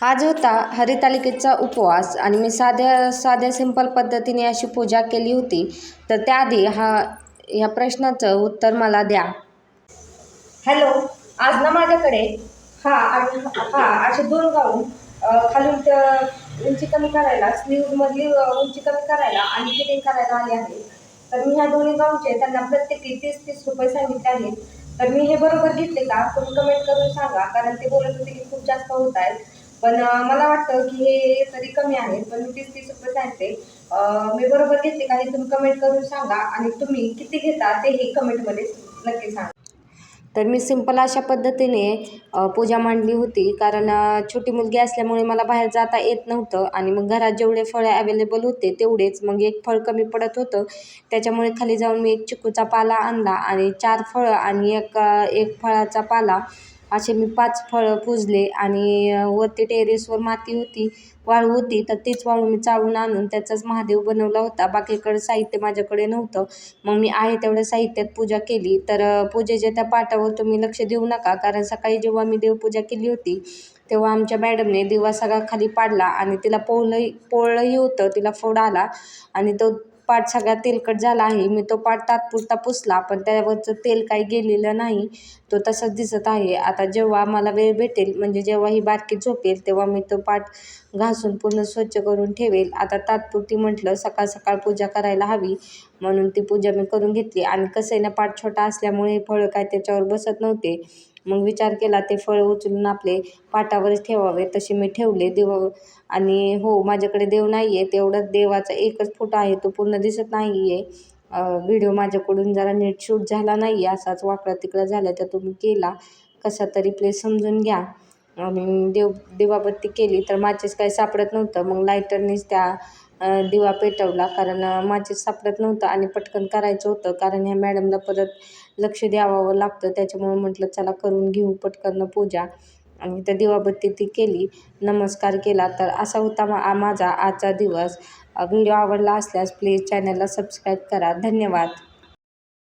आज होता हरितालिकेचा उपवास आणि मी साध्या साध्या सिंपल पद्धतीने अशी पूजा केली होती. तर त्याआधी हा ह्या प्रश्नाचं उत्तर मला द्या. हॅलो आज ना माझ्याकडे हा आणि हा असे दोन गाऊन खालून उंची कमी करायला स्लीवमधली उंची कमी करायला आणि फिटिंग करायला आले आहे. तर मी ह्या दोन्ही गाऊनचे त्यांना प्रत्येकी तीस तीस रुपये सांगितले आहेत. तर मी हे बरोबर घेतले का? तुम्ही कमेंट करून सांगा कारण ते बोलत होते की खूप जास्त होत आहेत. पण मला वाटतं की हे तरी कमी आहे पण मी तीस तीस रुपये सांगते. मी बरोबर घेते का हे तुम्ही कमेंट करून सांगा आणि तुम्ही किती घेता तेही कमेंटमध्ये नक्की सांगा. तर मी सिंपल अशा पद्धतीने पूजा मांडली होती. कारण छोटी मुलगी असल्यामुळे मला बाहेर जाता येत नव्हतं आणि मग घरात जेवढे फळं अवेलेबल होते तेवढेच मग एक फळ कमी पडत होतं. त्याच्यामुळे खाली जाऊन मी एक चिकूचा पाला आणला आणि चार फळं आणि एक एक फळाचा पाला असे मी पाच फळं पूजले आणि वरती टेरेसवर माती होती वाळू होती तर तीच वाळू मी चाळून आणून त्याचाच महादेव बनवला होता. बाकीकडं साहित्य माझ्याकडे नव्हतं. मग मी आहे तेवढ्या साहित्यात पूजा केली. तर पूजेच्या त्या पाठावर तुम्ही लक्ष देऊ नका. कारण सकाळी जेव्हा मी देवपूजा केली होती तेव्हा आमच्या मॅडमने दिवा सगळा खाली पाडला आणि तिला पोळलंही पोळलंही होतं. तिला फोड आला आणि तो पाट सगळा तेलकट झाला आहे. मी तो पाट तात्पुरता पुसला पण त्यावरचं तेल काही गेलेलं नाही. तो तसाच दिसत आहे. आता जेव्हा मला वेळ भेटेल म्हणजे जेव्हा ही बारकी झोपेल तेव्हा मी तो पाट घासून पूर्ण स्वच्छ करून ठेवेल. आता तात्पुरती म्हटलं सकाळ सकाळ पूजा करायला हवी. म्हणून ती पूजा मी करून घेतली. आणि कसं आहे ना पाट छोटा असल्यामुळे फळं काय त्याच्यावर बसत नव्हते. मग विचार केला ते फळ उचलून आपले पाटावरच ठेवावे. तसे मी ठेवले. देव आणि हो माझ्याकडे देव नाही आहे तेवढंच देवाचा एकच फोटो आहे तो पूर्ण दिसत नाही आहे व्हिडिओ माझ्याकडून जरा नीट शूट झाला नाही आहे असाच वाकडा तिकडा झाला. तर तुम्ही केला कसा तरी प्लीज समजून घ्या. आणि देव दिवाबत्ती केली तर माचीस काही सापडत नव्हतं. मग लायटरनीच त्या दिवा पेटवला. कारण माचीस सापडत नव्हतं आणि पटकन करायचं होतं. कारण ह्या मॅडमला परत लक्ष द्यावावं लागतं. त्याच्यामुळे म्हटलं चला करून घेऊ पटकन पूजा. आणि त्या दिवाबत्ती ती केली. नमस्कार केला. तर असा होता मा माझा आजचा दिवस. व्हिडिओ आवडला असल्यास प्लीज चॅनलला सबस्क्राईब करा. धन्यवाद.